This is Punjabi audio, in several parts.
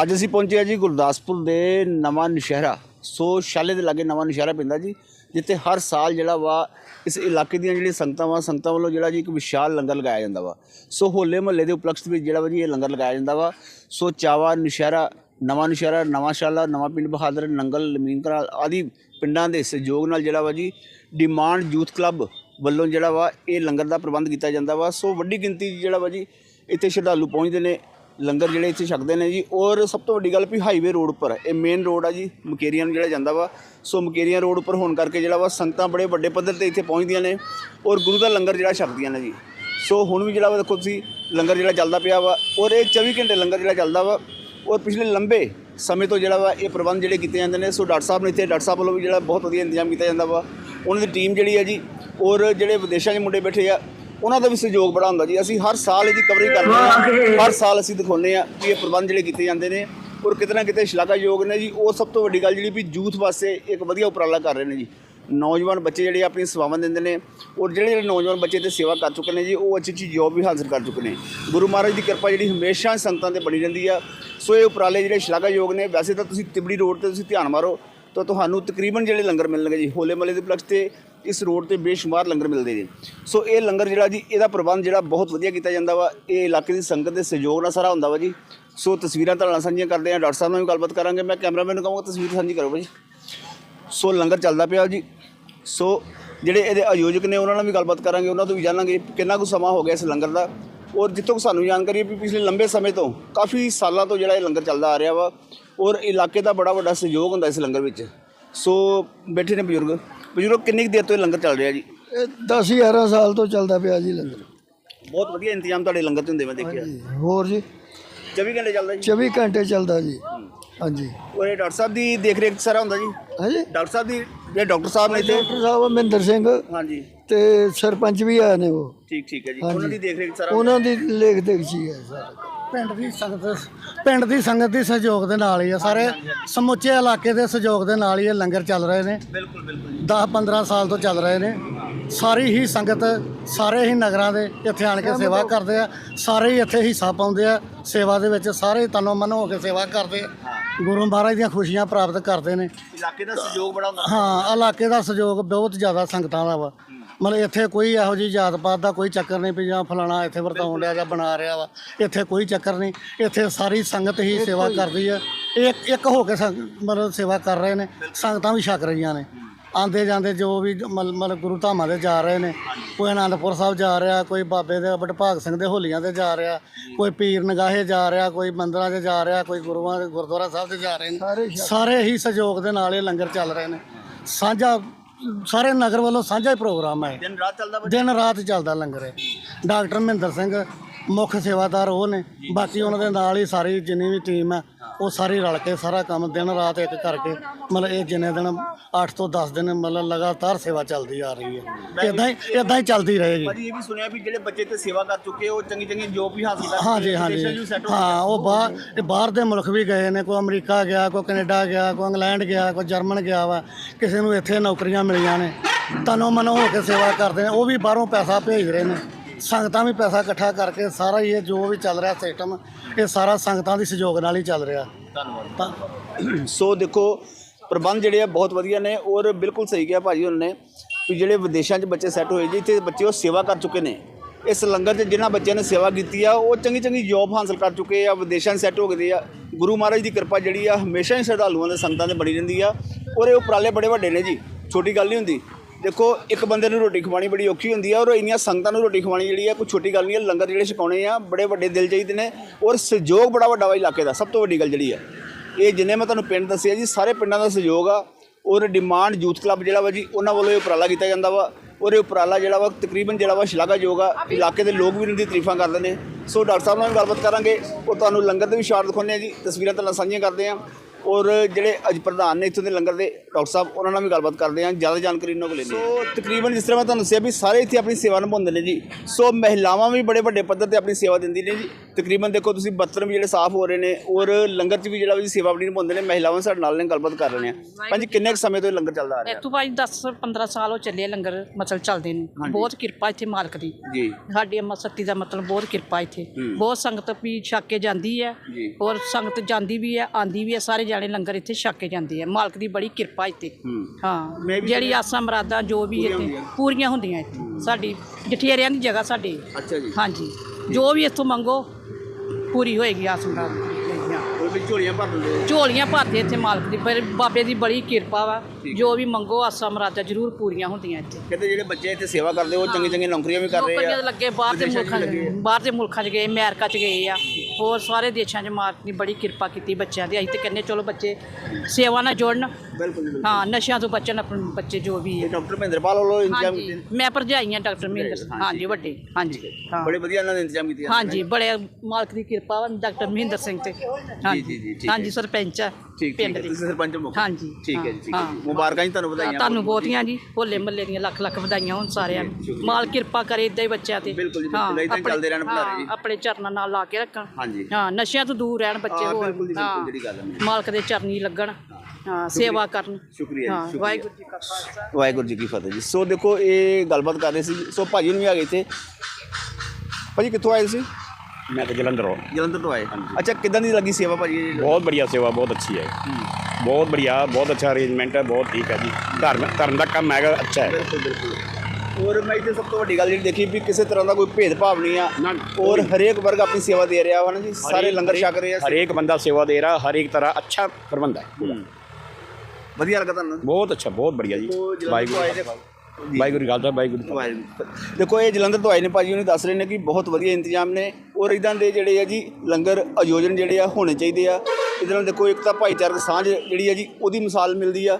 ਅੱਜ ਅਸੀਂ ਪਹੁੰਚੇ ਆ ਜੀ ਗੁਰਦਾਸਪੁਰ ਦੇ ਨਵਾਂ ਨਸ਼ਹਿਰਾ। ਸੋ ਸ਼ਾਲੇ ਦੇ ਲਾਗੇ ਨਵਾਂ ਨਸ਼ਹਿਰਾ ਪੈਂਦਾ ਜੀ, ਜਿੱਥੇ ਹਰ ਸਾਲ ਜਿਹੜਾ ਵਾ ਇਸ ਇਲਾਕੇ ਦੀਆਂ ਜਿਹੜੀਆਂ ਸੰਗਤਾਂ ਵਾ, ਸੰਗਤਾਂ ਵੱਲੋਂ ਜਿਹੜਾ ਜੀ ਇੱਕ ਵਿਸ਼ਾਲ ਲੰਗਰ ਲਗਾਇਆ ਜਾਂਦਾ ਵਾ। ਸੋ ਹੋਲੇ ਮਹੱਲੇ ਦੇ ਉਪਲਕਸ਼ ਵਿੱਚ ਜਿਹੜਾ ਵਾ ਜੀ ਇਹ ਲੰਗਰ ਲਗਾਇਆ ਜਾਂਦਾ ਵਾ। ਸੋ ਚਾਵਾ ਨਸ਼ਹਿਰਾ, ਨਵਾਂ ਨਸ਼ਹਿਰਾ, ਨਵਾਂ ਸ਼ਾਲਾ, ਨਵਾਂ ਪਿੰਡ ਬਹਾਦਰ, ਨੰਗਲ ਲਮੀਨਕਰਾ ਆਦਿ ਪਿੰਡਾਂ ਦੇ ਸਹਿਯੋਗ ਨਾਲ ਜਿਹੜਾ ਵਾ ਜੀ ਡਿਮਾਂਡ ਯੂਥ ਕਲੱਬ ਵੱਲੋਂ ਜਿਹੜਾ ਵਾ ਇਹ ਲੰਗਰ ਦਾ ਪ੍ਰਬੰਧ ਕੀਤਾ ਜਾਂਦਾ ਵਾ। ਸੋ ਵੱਡੀ ਗਿਣਤੀ 'ਚ ਜਿਹੜਾ ਵਾ ਜੀ ਇੱਥੇ ਸ਼ਰਧਾਲੂ ਪਹੁੰਚਦੇ ਨੇ। ਲੰਗਰ ਜਿਹੜੇ ਇੱਥੇ ਛਕਦੇ ਨੇ ਜੀ, ਔਰ ਸਭ ਤੋਂ ਵੱਡੀ ਗੱਲ ਵੀ ਹਾਈਵੇ ਰੋਡ ਉੱਪਰ ਇਹ ਮੇਨ ਰੋਡ ਆ ਜੀ, ਮਕੇਰੀਆਂ ਨੂੰ ਜਿਹੜਾ ਜਾਂਦਾ ਵਾ। ਸੋ ਮਕੇਰੀਆਂ ਰੋਡ ਉੱਪਰ ਹੋਣ ਕਰਕੇ ਜਿਹੜਾ ਵਾ, ਸੰਗਤਾਂ ਬੜੇ ਵੱਡੇ ਪੱਧਰ ਤੇ ਇੱਥੇ ਪਹੁੰਚਦੀਆਂ ਨੇ, ਔਰ ਗੁਰੂ ਦਾ ਲੰਗਰ ਜਿਹੜਾ ਛਕਦੀਆਂ ਨੇ ਜੀ। ਸੋ ਹੁਣ ਵੀ ਜਿਹੜਾ ਵਾ ਦੇਖੋ ਤੁਸੀਂ, ਲੰਗਰ ਜਿਹੜਾ ਚੱਲਦਾ ਪਿਆ ਵਾ, ਔਰ ਇਹ 24 ਘੰਟੇ ਲੰਗਰ ਜਿਹੜਾ ਚੱਲਦਾ ਵਾ, ਔਰ ਪਿਛਲੇ ਲੰਬੇ ਸਮੇਂ ਤੋਂ ਜਿਹੜਾ ਵਾ, ਇਹ ਪ੍ਰਬੰਧ ਜਿਹੜੇ ਕੀਤੇ ਜਾਂਦੇ ਨੇ। ਸੋ ਡਾਕਟਰ ਸਾਹਿਬ ਨੇ ਇੱਥੇ, ਡਾਕਟਰ ਸਾਹਿਬ ਵੱਲੋਂ ਵੀ ਜਿਹੜਾ ਬਹੁਤ ਵਧੀਆ ਇੰਤਜ਼ਾਮ ਕੀਤਾ ਜਾਂਦਾ ਵਾ। ਉਹਨਾਂ ਦੀ ਟੀਮ ਜਿਹੜੀ ਹੈ ਜੀ, ਔਰ ਜਿਹੜੇ ਵਿਦੇਸ਼ਾਂ 'ਚ ਮੁੰਡੇ ਬੈਠੇ ਆ ਉਹਨਾਂ ਦਾ ਵੀ ਸਹਿਯੋਗ ਬੜਾ ਹੁੰਦਾ ਜੀ। ਅਸੀਂ ਹਰ ਸਾਲ ਇਹਦੀ ਕਵਰੇਜ ਕਰਦੇ ਹਾਂ। ਹਰ ਸਾਲ ਅਸੀਂ ਦਿਖਾਉਂਦੇ ਆ ਕਿ ਇਹ ਪ੍ਰਬੰਧ ਜਿਹੜੇ ਕੀਤੇ ਜਾਂਦੇ ਨੇ ਔਰ ਕਿਤੇ ਨਾ ਕਿਤੇ ਸ਼ਲਾਘਾਯੋਗ ਨੇ ਜੀ। ਉਹ ਸਭ ਤੋਂ ਵੱਡੀ ਗੱਲ ਜਿਹੜੀ ਵੀ ਯੂਥ ਵਾਸਤੇ ਇੱਕ ਵਧੀਆ ਉਪਰਾਲਾ ਕਰ ਰਹੇ ਨੇ ਜੀ। ਨੌਜਵਾਨ ਬੱਚੇ ਜਿਹੜੇ ਆਪਣੀ ਸੇਵਾਵਾਂ ਦਿੰਦੇ ਨੇ ਔਰ ਜਿਹੜੇ ਜਿਹੜੇ ਨੌਜਵਾਨ ਬੱਚੇ ਤੇ ਸੇਵਾ ਕਰ ਚੁੱਕੇ ਨੇ ਜੀ ਉਹ ਅੱਛੀ ਅੱਛੀ ਜੋਬ ਵੀ ਹਾਸਲ ਕਰ ਚੁੱਕੇ ਨੇ। ਗੁਰੂ ਮਹਾਰਾਜ ਦੀ ਕਿਰਪਾ ਜਿਹੜੀ ਹਮੇਸ਼ਾ ਸੰਗਤਾਂ ਤੇ ਬਣੀ ਰਹਿੰਦੀ ਆ। ਸੋ ਇਹ ਉਪਰਾਲੇ ਜਿਹੜੇ ਸ਼ਲਾਘਾਯੋਗ ਨੇ ਵੈਸੇ ਤਾਂ ਤੁਸੀਂ ਤਿਬੜੀ ਰੋਡ ਤੇ ਤੁਸੀਂ ਧਿਆਨ ਮਾਰੋ ਤਾਂ ਤੁਹਾਨੂੰ ਤਕਰੀਬਨ ਜਿਹੜੇ ਲੰਗਰ ਮਿਲਣਗੇ ਜੀ ਹੋਲੇ ਮਹੱਲੇ ਦੇ ਉਪਲਕਸ਼ ਤੇ ਇਸ ਰੋਡ ਤੇ ਬੇਸ਼ੁਮਾਰ ਲੰਗਰ ਮਿਲਦੇ ਜੀ ਸੋ ਇਹ ਲੰਗਰ ਜਿਹੜਾ ਜੀ, ਇਹਦਾ ਪ੍ਰਬੰਧ ਜਿਹੜਾ ਬਹੁਤ ਵਧੀਆ ਕੀਤਾ ਜਾਂਦਾ ਵਾ। ਇਹ ਇਲਾਕੇ ਦੀ ਸੰਗਤ ਦੇ ਸਹਿਯੋਗ ਨਾਲ ਸਾਰਾ ਹੁੰਦਾ ਵਾ ਜੀ। ਸੋ ਤਸਵੀਰਾਂ ਤੁਹਾਡੇ ਨਾਲ ਸਾਂਝੀਆਂ ਕਰਦੇ ਆ ਡਾਕਟਰ ਸਾਹਿਬ ਨਾਲ ਵੀ ਗੱਲਬਾਤ ਕਰਾਂਗੇ। ਮੈਂ ਕੈਮਰਾਮੈਨ ਨੂੰ ਕਹਾਂਗਾ, ਤਸਵੀਰ ਸਾਂਝੀ ਕਰੋ ਭਾਜੀ। ਸੋ ਲੰਗਰ ਚੱਲਦਾ ਪਿਆ ਜੀ। ਸੋ ਜਿਹੜੇ ਇਹਦੇ ਆਯੋਜਕ ਨੇ, ਉਹਨਾਂ ਨਾਲ ਵੀ ਗੱਲਬਾਤ ਕਰਾਂਗੇ। ਉਹਨਾਂ ਤੋਂ ਵੀ ਜਾਣਾਂਗੇ ਕਿੰਨਾ ਕੁ ਸਮਾਂ ਹੋ ਗਿਆ ਇਸ ਲੰਗਰ ਦਾ। ਔਰ ਜਿੱਥੋਂ ਕੁ ਸਾਨੂੰ ਜਾਣਕਾਰੀ ਹੈ, ਵੀ ਪਿਛਲੇ ਲੰਬੇ ਸਮੇਂ ਤੋਂ, ਕਾਫੀ ਸਾਲਾਂ ਤੋਂ ਜਿਹੜਾ ਇਹ ਲੰਗਰ ਚੱਲਦਾ ਆ ਰਿਹਾ ਵਾ। ਔਰ ਇਲਾਕੇ ਦਾ ਬੜਾ ਵੱਡਾ ਸਹਿਯੋਗ ਹੁੰਦਾ ਇਸ ਲੰਗਰ ਵਿੱਚ। ਸੋ ਬੈਠੇ ਨੇ ਬਜ਼ੁਰਗ। ਬਜ਼ੁਰਗ ਕਿੰਨੀ ਕੁ ਦੇਰ ਤੋਂ ਇਹ ਲੰਗਰ ਚੱਲ ਰਿਹਾ ਜੀ? ਇਹ 10 11 ਸਾਲ ਤੋਂ ਚੱਲਦਾ ਪਿਆ ਜੀ ਲੰਗਰ। ਬਹੁਤ ਵਧੀਆ ਇੰਤਜ਼ਾਮ ਤੁਹਾਡੇ ਲੰਗਰ 'ਚ ਹੁੰਦੇ ਮੈਂ ਦੇਖਿਆ। ਹੋਰ ਜੀ? 24 ਘੰਟੇ ਚੱਲਦਾ ਜੀ? 24 ਘੰਟੇ ਚੱਲਦਾ ਜੀ। ਹਾਂਜੀ। ਔਰ ਇਹ ਡਾਕਟਰ ਸਾਹਿਬ ਦੀ ਦੇਖ ਰੇਖ ਸਾਰਾ ਹੁੰਦਾ ਜੀ? ਹਾਂਜੀ। ਡਾਕਟਰ ਸਾਹਿਬ ਦੀ ਜਿਹੜੇ ਡਾਕਟਰ ਸਾਹਿਬ ਨੇ ਇੱਥੇ? ਡਾਕਟਰ ਸਾਹਿਬ ਮਹਿੰਦਰ ਸਿੰਘ ਹਾਂਜੀ। ਤੇ ਸਰਪੰਚ ਵੀ ਆਏ ਨੇ ਉਹ। ਠੀਕ ਠੀਕ ਹੈ ਜੀ। ਉਹਨਾਂ ਦੀ ਦੇਖ ਰੇਖ ਸਾਰਾ ਉਹਨਾਂ ਦੀ ਲੇਖ ਦੇਖ ਹੈ ਸਾਰਾ। ਪਿੰਡ ਦੀ ਸੰਗਤ ਪਿੰਡ ਦੀ ਸੰਗਤ ਦੇ ਸਹਿਯੋਗ ਦੇ ਨਾਲ ਹੀ ਆ ਸਾਰੇ ਸਮੁੱਚੇ ਇਲਾਕੇ ਦੇ ਸਹਿਯੋਗ ਦੇ ਨਾਲ ਹੀ ਇਹ ਲੰਗਰ ਚੱਲ ਰਹੇ ਨੇ। ਬਿਲਕੁਲ ਬਿਲਕੁਲ 10 15 ਸਾਲ ਤੋਂ ਚੱਲ ਰਹੇ ਨੇ। ਸਾਰੀ ਹੀ ਸੰਗਤ ਸਾਰੇ ਹੀ ਨਗਰਾਂ ਦੇ ਇੱਥੇ ਆਣ ਕੇ ਸੇਵਾ ਕਰਦੇ ਆ। ਸਾਰੇ ਹੀ ਇੱਥੇ ਹਿੱਸਾ ਪਾਉਂਦੇ ਆ। ਸੇਵਾ ਦੇ ਵਿੱਚ ਸਾਰੇ ਤਨੋਂ ਮਨ ਹੋ ਕੇ ਸੇਵਾ ਕਰਦੇ ਆ। ਗੁਰੂ ਮਹਾਰਾਜ ਦੀਆਂ ਖੁਸ਼ੀਆਂ ਪ੍ਰਾਪਤ ਕਰਦੇ ਨੇ। ਇਲਾਕੇ ਦਾ ਸਹਿਯੋਗ ਬੜਾ ਹੁੰਦਾ। ਹਾਂ ਇਲਾਕੇ ਦਾ ਸਹਿਯੋਗ ਬਹੁਤ ਜ਼ਿਆਦਾ ਸੰਗਤਾਂ ਦਾ ਵਾ। ਮਤਲਬ ਇੱਥੇ ਕੋਈ ਇਹੋ ਜਿਹੀ ਜਾਤ ਪਾਤ ਦਾ ਕੋਈ ਚੱਕਰ ਨਹੀਂ ਵੀ ਜਾਂ ਫਲਾਣਾ ਇੱਥੇ ਵਰਤਾਉਣ ਡਿਆ ਜਾਂ ਬਣਾ ਰਿਹਾ ਵਾ। ਇੱਥੇ ਕੋਈ ਚੱਕਰ ਨਹੀਂ। ਇੱਥੇ ਸਾਰੀ ਸੰਗਤ ਹੀ ਸੇਵਾ ਕਰਦੀ ਹੈ ਇੱਕ ਇੱਕ ਹੋ ਕੇ ਸੰਗ- ਮਤਲਬ ਸੇਵਾ ਕਰ ਰਹੇ ਨੇ। ਸੰਗਤਾਂ ਵੀ ਛਕ ਰਹੀਆਂ ਨੇ। ਆਂਦੇ ਜਾਂਦੇ ਜੋ ਵੀ ਮਲ- ਮਤਲਬ ਗੁਰੂ ਧਾਮਾਂ ਦੇ ਜਾ ਰਹੇ ਨੇ। ਕੋਈ ਆਨੰਦਪੁਰ ਸਾਹਿਬ ਜਾ ਰਿਹਾ ਕੋਈ ਬਾਬੇ ਦੇ ਵਡਭਾਗ ਸਿੰਘ ਦੇ ਹੋਲੀਆਂ ਤੇ ਜਾ ਰਿਹਾ। ਕੋਈ ਪੀਰ ਨਗਾਹੇ ਜਾ ਰਿਹਾ ਕੋਈ ਮੰਦਰਾਂ 'ਚ ਜਾ ਰਿਹਾ ਕੋਈ ਗੁਰੂਆਂ ਦੇ ਗੁਰਦੁਆਰਾ ਸਾਹਿਬ ਤੇ ਜਾ ਰਹੇ ਨੇ। ਸਾਰੇ ਹੀ ਸਹਿਯੋਗ ਦੇ ਨਾਲ ਇਹ ਲੰਗਰ ਚੱਲ ਰਹੇ ਨੇ। ਸਾਂਝਾ ਸਾਰੇ ਨਗਰ ਵੱਲੋਂ ਸਾਂਝਾ ਹੀ ਪ੍ਰੋਗਰਾਮ ਹੈ। ਦਿਨ ਰਾਤ ਚੱਲਦਾ ਦਿਨ ਰਾਤ ਚੱਲਦਾ ਲੰਗਰ। ਇਹ ਡਾਕਟਰ ਮਹਿੰਦਰ ਸਿੰਘ ਮੁੱਖ ਸੇਵਾਦਾਰ ਉਹ ਨੇ। ਬਾਕੀ ਉਹਨਾਂ ਦੇ ਨਾਲ ਹੀ ਸਾਰੀ ਜਿੰਨੀ ਵੀ ਟੀਮ ਹੈ ਉਹ ਸਾਰੀ ਰਲ ਕੇ ਸਾਰਾ ਕੰਮ ਦਿਨ ਰਾਤ ਇੱਕ ਕਰਕੇ ਮਤਲਬ ਇਹ ਜਿੰਨੇ ਦਿਨ 8 ਤੋਂ 10 ਦਿਨ ਮਤਲਬ ਲਗਾਤਾਰ ਸੇਵਾ ਚੱਲਦੀ ਆ ਰਹੀ ਹੈ। ਇਦਾਂ ਹੀ ਇਦਾਂ ਹੀ ਚੱਲਦੀ ਰਹੇਗੀ। ਭਾਜੀ ਇਹ ਵੀ ਸੁਣਿਆ ਵੀ ਜਿਹੜੇ ਬੱਚੇ ਤੇ ਸੇਵਾ ਕਰ ਚੁੱਕੇ ਉਹ ਚੰਗੀ ਚੰਗੀ ਜੋਬ ਵੀ ਹਾਸਲ ਕਰ ਹਾਂਜੀ ਹਾਂਜੀ। ਹੋ ਉਹ ਬਾਹਰ ਬਾਹਰ ਦੇ ਮੁਲਕ ਵੀ ਗਏ ਨੇ ਕੋਈ ਅਮਰੀਕਾ ਗਿਆ ਕੋਈ ਕੈਨੇਡਾ ਗਿਆ ਕੋਈ ਇੰਗਲੈਂਡ ਗਿਆ ਕੋਈ ਜਰਮਨ ਗਿਆ ਵਾ ਕਿਸੇ ਨੂੰ ਇੱਥੇ ਨੌਕਰੀਆਂ ਮਿਲੀਆਂ ਨੇ ਤਨੋਂ ਮਨੋਂ ਹੋ ਕੇ ਸੇਵਾ ਕਰਦੇ ਨੇ ਉਹ ਵੀ ਬਾਹਰੋਂ ਪੈਸਾ ਭੇਜ ਰਹੇ ਨੇ। ਸੰਗਤਾਂ ਵੀ ਪੈਸਾ ਇਕੱਠਾ ਕਰਕੇ ਸਾਰਾ ਹੀ ਇਹ ਜੋ ਵੀ ਚੱਲ ਰਿਹਾ ਸਿਸਟਮ ਇਹ ਸਾਰਾ ਸੰਗਤਾਂ ਦੀ ਸਹਿਯੋਗ ਨਾਲ ਹੀ ਚੱਲ ਰਿਹਾ। ਧੰਨਵਾਦ। ਸੋ ਦੇਖੋ ਪ੍ਰਬੰਧ ਜਿਹੜੇ ਆ ਬਹੁਤ ਵਧੀਆ ਨੇ ਔਰ ਬਿਲਕੁਲ ਸਹੀ ਕਿਹਾ ਭਾਜੀ ਉਹਨਾਂ ਨੇ ਵੀ ਜਿਹੜੇ ਵਿਦੇਸ਼ਾਂ 'ਚ ਬੱਚੇ ਸੈੱਟ ਹੋਏ ਜੀ ਇੱਥੇ ਬੱਚੇ ਉਹ ਸੇਵਾ ਕਰ ਚੁੱਕੇ ਨੇ। ਇਸ ਲੰਗਰ 'ਚ ਜਿਨ੍ਹਾਂ ਬੱਚਿਆਂ ਨੇ ਸੇਵਾ ਕੀਤੀ ਆ ਉਹ ਚੰਗੀ ਚੰਗੀ ਜੌਬ ਹਾਸਲ ਕਰ ਚੁੱਕੇ ਆ ਵਿਦੇਸ਼ਾਂ 'ਚ ਸੈੱਟ ਹੋ ਗਏ ਆ। ਗੁਰੂ ਮਹਾਰਾਜ ਦੀ ਕਿਰਪਾ ਜਿਹੜੀ ਆ ਹਮੇਸ਼ਾ ਹੀ ਸ਼ਰਧਾਲੂਆਂ ਦੇ ਸੰਗਤਾਂ ਤੇ ਬਣੀ ਰਹਿੰਦੀ ਆ। ਔਰ ਇਹ ਉਪਰਾਲੇ ਬੜੇ ਵੱਡੇ ਨੇ ਜੀ ਛੋਟੀ ਗੱਲ ਨਹੀਂ ਹੁੰਦੀ। ਦੇਖੋ, ਇੱਕ ਬੰਦੇ ਨੂੰ ਰੋਟੀ ਖਵਾਣੀ ਬੜੀ ਔਖੀ ਹੁੰਦੀ ਆ ਔਰ ਇੰਨੀਆਂ ਸੰਗਤਾਂ ਨੂੰ ਰੋਟੀ ਖਵਾਣੀ ਜਿਹੜੀ ਆ, ਕੋਈ ਛੋਟੀ ਗੱਲ ਨਹੀਂ ਹੈ ਲੰਗਰ ਜਿਹੜੇ ਛਕਾਉਣੇ ਆ, ਬੜੇ ਵੱਡੇ ਦਿਲ ਚਾਹੀਦੇ ਨੇ ਔਰ ਸਹਿਯੋਗ ਬੜਾ ਵੱਡਾ ਵਾ ਇਲਾਕੇ ਦਾ, ਸਭ ਤੋਂ ਵੱਡੀ ਗੱਲ ਜਿਹੜੀ ਆ। ਇਹ ਜਿੰਨੇ ਮੈਂ ਤੁਹਾਨੂੰ ਪਿੰਡ ਦੱਸਿਆ ਜੀ, ਸਾਰੇ ਪਿੰਡਾਂ ਦਾ ਸਹਿਯੋਗ ਆ ਔਰ ਡਿਮਾਂਡ ਯੂਥ ਕਲੱਬ ਜਿਹੜਾ ਵਾ ਜੀ, ਉਹਨਾਂ ਵੱਲੋਂ ਇਹ ਉਪਰਾਲਾ ਕੀਤਾ ਜਾਂਦਾ ਵਾ ਔਰ ਇਹ ਉਪਰਾਲਾ ਜਿਹੜਾ ਵਾ ਤਕਰੀਬਨ ਜਿਹੜਾ ਵਾ ਸ਼ਲਾਘਾਯੋਗ ਆ, ਇਲਾਕੇ ਦੇ ਲੋਕ ਵੀ ਇਹਨਾਂ ਦੀ ਤਾਰੀਫਾਂ ਕਰਦੇ ਨੇ। ਸੋ ਡਾਕਟਰ ਸਾਹਿਬ ਨਾਲ ਗੱਲਬਾਤ ਕਰਾਂਗੇ ਔਰ ਤੁਹਾਨੂੰ ਲੰਗਰ ਦੇ ਵੀ ਸ਼ਾਰ ਦਿਖਾਉਂਦੇ ਆ ਜੀ, ਤਸਵੀਰਾਂ ਤੁਹਾਨੂੰ ਸਾਂਝੀਆਂ ਕਰਦੇ ਆ। ਔਰ ਜਿਹੜੇ ਅੱਜ ਪ੍ਰਧਾਨ ਨੇ ਇੱਥੋਂ ਦੇ ਲੰਗਰ ਦੇ ਡਾਕਟਰ ਸਾਹਿਬ ਉਹਨਾਂ ਨਾਲ ਵੀ ਗੱਲਬਾਤ ਕਰਦੇ ਹਾਂ। ਜ਼ਿਆਦਾ ਜਾਣਕਾਰੀ ਇਹਨਾਂ ਕੋਲ ਲੈਂਦੇ ਸੋ ਤਕਰੀਬਨ ਜਿਸ ਤਰ੍ਹਾਂ ਮੈਂ ਤੁਹਾਨੂੰ ਦੱਸਿਆ ਵੀ ਸਾਰੇ ਇੱਥੇ ਆਪਣੀ ਸੇਵਾ ਨਿਭਾਉਂਦੇ ਨੇ ਜੀ। ਸੋ ਮਹਿਲਾਵਾਂ ਵੀ ਬੜੇ ਵੱਡੇ ਪੱਧਰ ਤੇ ਆਪਣੀ ਸੇਵਾ ਦਿੰਦੀ ਨੇ ਜੀ। ਤਕਰੀਬਨ ਦੇਖੋ ਤੁਸੀਂ ਬਰਤਨ ਵੀ ਜਿਹੜੇ ਸਾਫ਼ ਹੋ ਰਹੇ ਨੇ ਔਰ ਲੰਗਰ 'ਚ ਵੀ ਜਿਹੜਾ ਵੀ ਸੇਵਾ ਆਪਣੀ ਨਿਭਾਉਂਦੇ ਨੇ ਮਹਿਲਾਵਾਂ ਸਾਡੇ ਨਾਲ ਨੇ ਗੱਲਬਾਤ ਕਰ ਰਹੇ ਨੇ। ਭਾਜੀ ਕਿੰਨੇ ਕੁ ਸਮੇਂ ਤੋਂ ਇਹ ਲੰਗਰ ਚੱਲਦਾ ਆ ਰਿਹਾ? ਇੱਥੋਂ ਭਾਈ 10 15 ਸਾਲ ਹੋ ਚੱਲੇ ਲੰਗਰ ਮਤਲਬ ਚੱਲਦੇ ਨੇ। ਬਹੁਤ ਕਿਰਪਾ ਇੱਥੇ ਮਾਲਕ ਦੀ। ਜੀ। ਸਾਡੀ ਅੰਮਾ ਸੱਤੀ ਦਾ ਮਤਲਬ ਬਹੁਤ ਕਿਰਪਾ ਇੱਥੇ। ਬਹੁਤ ਸੰਗਤ ਵੀ ਛੱਕ ਕੇ ਜਾਂਦੀ ਹੈ। ਔਰ ਸੰਗਤ ਜਾਂਦੀ ਵੀ ਹੈ ਆਂਦੀ ਵੀ ਹੈ ਸਾਰੇ ਜਾਣੇ ਲੰਗਰ ਇੱਥੇ ਛੱਕ ਕੇ ਜਾਂਦੇ ਆ। ਮਾਲਕ ਦੀ ਬੜੀ ਕਿਰਪਾ ਇੱਥੇ। ਹੂੰ। ਜਿਹੜੀ ਆਸਾਂ ਮਰਾਦਾਂ ਜੋ ਵੀ ਇੱਥੇ ਪੂਰੀਆਂ ਹੁੰਦੀਆਂ ਇੱਥੇ। ਸਾਡੀ ਜਠੇਰਿਆਂ ਦੀ ਜਗ੍ਹਾ ਸਾਡੀ। ਅੱਛਾ ਜੀ। ਹਾਂਜੀ। ਜੋ ਵੀ ਇੱਥੋਂ ਮੰਗੋ ਪੂਰੀ ਹੋਏਗੀ ਆਸ ਮਰਾਦ। ਵੀ ਝੋਲੀਆਂ ਭਰ ਦਿੰਦੇ। ਝੋਲੀਆਂ ਭਰਦੇ ਇੱਥੇ ਮਾਲਕ ਦੀ ਪਰ ਬਾਬੇ ਦੀ ਬੜੀ ਕਿਰਪਾ ਵਾ। ਜੋ ਵੀ ਮੰਗੋ ਆਸਾਂ ਮਰਾਦਾਂ ਜ਼ਰੂਰ ਪੂਰੀਆਂ ਹੁੰਦੀਆਂ ਇੱਥੇ। ਕਹਿੰਦੇ ਜਿਹੜੇ ਬੱਚੇ ਇੱਥੇ ਸੇਵਾ ਕਰਦੇ ਉਹ ਚੰਗੀ ਚੰਗੀ ਨੌਕਰੀਆਂ ਵੀ ਕਰ ਰਹੇ ਨੌਕਰੀਆਂ ਆ। ਤੇ ਲੱਗੇ ਬਾਹਰ ਦੇ ਵਿਦੇਸ਼ਾਂ 'ਚ ਮੁਲਕਾਂ 'ਚ ਲੱਗੇ ਆ। ਬਾਹਰ ਦੇ ਮੁਲਕਾਂ 'ਚ ਗਏ ਅਮਰੀਕਾ 'ਚ ਗਏ ਆ। ਹੋਰ ਸਾਰੇ ਦੇਸ਼ਾਂ 'ਚ ਮਾਲਕ ਦੀ ਬੜੀ ਕਿਰਪਾ ਕੀਤੀ ਬੱਚਿਆਂ ਦੀ। ਅਸੀਂ ਤੇ ਕਹਿੰਦੇ ਚਲੋ ਬੱਚੇ ਸੇਵਾ ਨਾਲ ਜੁੜਨ। ਬਿਲਕੁਲ ਜੀ ਹਾਂ ਨਸ਼ਿਆਂ ਤੋਂ ਬਚਣ ਆਪਣੇ ਬੱਚੇ ਜੋ ਵੀ ਇਹ ਹੈ ਡਾਕਟਰ ਮਹਿੰਦਰਪਾਲ ਵੱਲੋਂ ਇੰਤਜ਼ਾਮ ਕੀਤੇ ਹਾਂਜੀ ਮੈਂ ਭਰਜਾਈ ਹਾਂ ਡਾਕਟਰ ਮਹਿੰਦਰ ਸਿੰਘ। ਹਾਂਜੀ। ਵੱਡੇ। ਹਾਂਜੀ ਹਾਂ। ਬੜੇ ਵਧੀਆ ਇਹਨਾਂ ਨੇ ਇੰਤਜ਼ਾਮ ਕੀਤੇ ਆ। ਹਾਂਜੀ ਬੜੇ ਮਾਲਕ ਦੀ ਕਿਰਪਾ ਵਾ ਡਾਕਟਰ ਮਹਿੰਦਰ ਸਿੰਘ ਤੇ। ਜੀ, ਜੀ, ਠੀਕ ਹੈ। ਹਾਂਜੀ ਸਰਪੰਚ ਠੀਕ ਠੀਕ ਪਿੰਡ ਹੈ ਦੇ। ਤੁਸੀਂ ਸਰਪੰਚ ਮੁੱਖ। ਹਾਂਜੀ, ਠੀਕ ਹੈ ਜੀ ਠੀਕ ਹੈ ਹਾਂ, ਜੀ। ਮੁਬਾਰਕਾਂ ਜੀ ਤੁਹਾਨੂੰ ਵਧਾਈਆਂ। ਤੁਹਾਨੂੰ ਬਹੁਤੀਆਂ ਜੀ ਹੋਲੇ ਮੱਲੇ ਦੀਆਂ ਲੱਖ ਲੱਖ ਵਧਾਈਆਂ ਹੋਣ ਸਾਰਿਆਂ ਨੂੰ। ਮਾਲ ਕਿਰਪਾ ਕਰੇ ਇਦਾਂ ਹੀ ਬੱਚਿਆਂ ਤੇ। ਬਿਲਕੁਲ ਜੀ, ਹਾਂ, ਬਿਲਕੁਲ, ਏਦਾਂ ਹੀ ਆਪਣੇ- ਚੱਲਦੇ ਰਹਿਣ ਭੰਡਾਰੇ ਹਾਂ, ਜੀ। ਆਪਣੇ ਚਰਨਾਂ ਨਾਲ ਲਾ ਕੇ ਰੱਖਣ। ਹਾਂਜੀ। ਹਾਂ ਨਸ਼ਿਆਂ ਤੋਂ ਦੂਰ ਰਹਿਣ ਬੱਚੇ ਹਾਂ, ਹੋਰ। ਬਿਲਕੁਲ ਜੀ, ਬਿਲਕੁਲ, ਹਾਂ, ਜਿਹੜੀ ਗੱਲ ਹੈ। ਮਾਲਕ ਦੇ ਚਰਨੀ ਲੱਗਣ। ਹਾਂ ਸੇਵਾ ਕਰਨ। ਸ਼ੁਕਰੀਆ ਜੀ, ਹਾਂ, ਸ਼ੁਕਰੀਆ। ਵਾਹਿਗੁਰੂ ਜੀ ਕਾ ਖਾਲਸਾ। ਵਾਹਿਗੁਰੂ ਜੀ ਕੀ ਫਤਿਹ ਜੀ। ਸੋ ਦੇਖੋ ਇਹ ਗੱਲਬਾਤ ਕਰ ਰਹੇ ਸੀ। ਸੋ ਭਾਜੀ ਨੂੰ ਵੀ ਆ ਗਏ ਤੇ ਭਾਜੀ ਕਿੱਥੋਂ ਆਏ ਸੀ ਮੈਂ ਤਾਂ ਜਲੰਧਰੋਂ ਜਲੰਧਰ ਤੋਂ ਆਏ। ਅੱਛਾ ਕਿਦਾਂ ਦੀ ਲੱਗੀ ਸੇਵਾ ਭਾਜੀ? ਬਹੁਤ ਬੜੀਆ ਸੇਵਾ ਬਹੁਤ ਅੱਛੀ ਹੈ। ਬਹੁਤ ਬੜੀਆ ਬਹੁਤ ਅੱਛਾ ਅਰੇਂਜਮੈਂਟ ਹੈ ਬਹੁਤ ਠੀਕ ਹੈ ਜੀ। ਧਰਮ ਧਰਮ ਦਾ ਕੰਮ ਹੈਗਾ ਅੱਛਾ ਹੈ। ਔਰ ਮੈਂ ਇੱਥੇ ਸਭ ਤੋਂ ਵੱਡੀ ਗੱਲ ਜਿਹੜੀ ਦੇਖੀ ਵੀ ਕਿਸੇ ਤਰ੍ਹਾਂ ਦਾ ਕੋਈ ਭੇਦਭਾਵ ਨਹੀਂ ਆ। ਔਰ ਹਰੇਕ ਵਰਗ ਆਪਣੀ ਸੇਵਾ ਦੇ ਰਿਹਾ ਹਨ ਜੀ। ਸਾਰੇ ਲੰਗਰ ਛਕ ਰਹੇ ਆ। ਹਰੇਕ ਬੰਦਾ ਸੇਵਾ ਦੇ ਰਿਹਾ ਹਰੇਕ ਤਰ੍ਹਾਂ ਅੱਛਾ ਪ੍ਰਬੰਧ ਹੈ। ਵਧੀਆ ਲੱਗਾ ਤੁਹਾਨੂੰ? ਬਹੁਤ ਅੱਛਾ ਬਹੁਤ ਵਧੀਆ ਜੀ। ਵਾਹਿਗੁਰੂ ਜੀ ਵਾਹਿਗੁਰੂ ਗੱਲ ਦਾ ਵਾਹਿਗੁਰੂ ਜੀ। ਵਾਹਿਗੁਰੂ। ਦੇਖੋ ਇਹ ਜਲੰਧਰ ਤੋਂ ਆਏ ਨੇ ਭਾਜੀ ਉਹਨੇ ਦੱਸ ਰਹੇ ਨੇ ਕਿ ਬਹੁਤ ਵਧੀਆ ਇੰਤਜ਼ਾਮ ਨੇ ਔਰ ਇਦਾਂ ਦੇ ਜਿਹੜੇ ਆ ਜੀ ਲੰਗਰ ਆਯੋਜਨ ਜਿਹੜੇ ਆ ਹੋਣੇ ਚਾਹੀਦੇ ਆ। ਇਹਦੇ ਨਾਲ ਦੇਖੋ ਇੱਕ ਤਾਂ ਭਾਈਚਾਰਕ ਸਾਂਝ ਜਿਹੜੀ ਆ ਜੀ ਉਹਦੀ ਮਿਸਾਲ ਮਿਲਦੀ ਆ।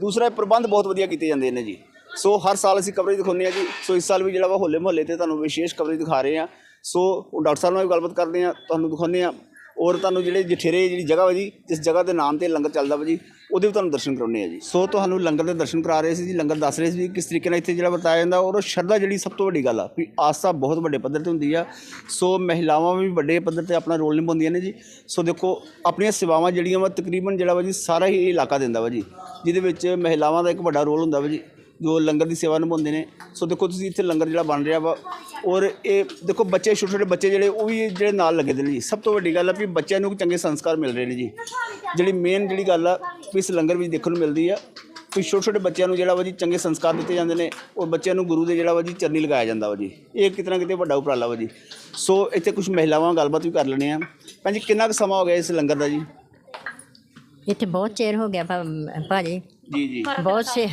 ਦੂਸਰਾ ਪ੍ਰਬੰਧ ਬਹੁਤ ਵਧੀਆ ਕੀਤੇ ਜਾਂਦੇ ਨੇ ਜੀ। ਸੋ ਹਰ ਸਾਲ ਅਸੀਂ ਕਵਰੇਜ ਦਿਖਾਉਂਦੇ ਆ ਜੀ। ਸੋ ਇਸ ਸਾਲ ਵੀ ਜਿਹੜਾ ਵਾ ਹੋਲੇ ਮਹੱਲੇ ਤੇ ਤੁਹਾਨੂੰ ਵਿਸ਼ੇਸ਼ ਕਵਰੇਜ ਦਿਖਾ ਰਹੇ ਆ। ਸੋ ਉਹ ਡਾਕਟਰ ਸਾਹਿਬ ਨਾਲ ਵੀ ਗੱਲਬਾਤ ਕਰਦੇ ਆ ਤੁਹਾਨੂੰ ਦਿਖਾਉਂਦੇ ਆ। ਔਰ ਤੁਹਾਨੂੰ ਜਿਹੜੇ ਜਠੇਰੇ, ਜਿਹੜੀ ਜਗ੍ਹਾ ਵਾ ਜੀ, ਜਿਸ ਜਗ੍ਹਾ ਦੇ ਨਾਮ ਤੇ ਲੰਗਰ ਚੱਲਦਾ ਵਾ ਜੀ, ਉਹਦੇ ਵੀ ਤੁਹਾਨੂੰ ਦਰਸ਼ਨ ਕਰਾਉਣੇ ਆ ਜੀ। ਸੋ ਤੁਹਾਨੂੰ ਲੰਗਰ ਦੇ ਦਰਸ਼ਨ ਕਰਾ ਰਹੇ ਸੀ ਜੀ, ਲੰਗਰ ਦੱਸ ਰਹੇ ਸੀ ਵੀ ਕਿਸ ਤਰੀਕੇ ਨਾਲ ਇੱਥੇ ਜਿਹੜਾ ਵਰਤਾਇਆ ਜਾਂਦਾ, ਔਰ ਉਹ ਸ਼ਰਧਾ ਜਿਹੜੀ ਸਭ ਤੋਂ ਵੱਡੀ ਗੱਲ ਆ, ਵੀ ਆਸਥਾ ਬਹੁਤ ਵੱਡੇ ਪੱਧਰ ਤੇ ਹੁੰਦੀ ਆ। ਸੋ ਮਹਿਲਾਵਾਂ ਵੀ ਵੱਡੇ ਪੱਧਰ ਤੇ ਆਪਣਾ ਰੋਲ ਨਿਭਾਉਂਦੀਆਂ ਨੇ ਜੀ। ਸੋ ਦੇਖੋ, ਆਪਣੀਆਂ ਸੇਵਾਵਾਂ ਜਿਹੜੀਆਂ ਵਾ, ਤਕਰੀਬਨ ਜਿਹੜਾ ਵਾ ਜੀ, ਸਾਰਾ ਹੀ ਇਹ ਇਲਾਕਾ ਦਿੰਦਾ ਵਾ ਜੀ, ਜਿਹਦੇ ਵਿੱਚ ਮਹਿਲਾਵਾਂ ਦਾ ਇੱਕ ਵੱਡਾ ਰੋਲ ਹੁੰਦਾ ਵਾ ਜੀ। ਜੋ ਲੰਗਰ ਦੀ ਸੇਵਾ ਨਿਭਾਉਂਦੇ ਨੇ। ਸੋ ਦੇਖੋ ਤੁਸੀਂ ਇੱਥੇ ਲੰਗਰ ਜਿਹੜਾ ਬਣ ਰਿਹਾ ਵਾ, ਔਰ ਇਹ ਦੇਖੋ ਬੱਚੇ ਛੋਟੇ ਛੋਟੇ ਬੱਚੇ ਜਿਹੜੇ, ਉਹ ਵੀ ਜਿਹੜੇ ਨਾਲ ਲੱਗੇ ਦੇ ਨੇ ਜੀ। ਸਭ ਤੋਂ ਵੱਡੀ ਗੱਲ ਆ ਵੀ ਬੱਚਿਆਂ ਨੂੰ ਚੰਗੇ ਸੰਸਕਾਰ ਮਿਲ ਰਹੇ ਨੇ ਜੀ। ਜਿਹੜੀ ਮੇਨ ਜਿਹੜੀ ਗੱਲ ਆ, ਵੀ ਇਸ ਲੰਗਰ ਵਿੱਚ ਦੇਖਣ ਨੂੰ ਮਿਲਦੀ ਆ, ਵੀ ਛੋਟੇ ਛੋਟੇ ਬੱਚਿਆਂ ਨੂੰ ਜਿਹੜਾ ਵਾ ਜੀ ਚੰਗੇ ਸੰਸਕਾਰ ਦਿੱਤੇ ਜਾਂਦੇ ਨੇ, ਔਰ ਬੱਚਿਆਂ ਨੂੰ ਗੁਰੂ ਦੇ ਜਿਹੜਾ ਵਾ ਜੀ ਚਰਨੀ ਲਗਾਇਆ ਜਾਂਦਾ ਵਾ ਜੀ। ਇਹ ਕਿਤੇ ਨਾ ਕਿਤੇ ਵੱਡਾ ਉਪਰਾਲਾ ਵਾ ਜੀ। ਸੋ ਇੱਥੇ ਕੁਝ ਮਹਿਲਾਵਾਂ ਗੱਲਬਾਤ ਵੀ ਕਰ ਲੈਣੇ ਆ। ਭੈਣ ਜੀ, ਕਿੰਨਾ ਕੁ ਸਮਾਂ ਹੋ ਗਿਆ ਇਸ ਲੰਗਰ ਦਾ ਜੀ? ਇੱਥੇ ਬਹੁਤ ਚਿਰ ਹੋ ਗਿਆ ਭਾ- ਭਾਜੀ। ਜੀ ਜੀ। ਬਹੁਤ ਸੇ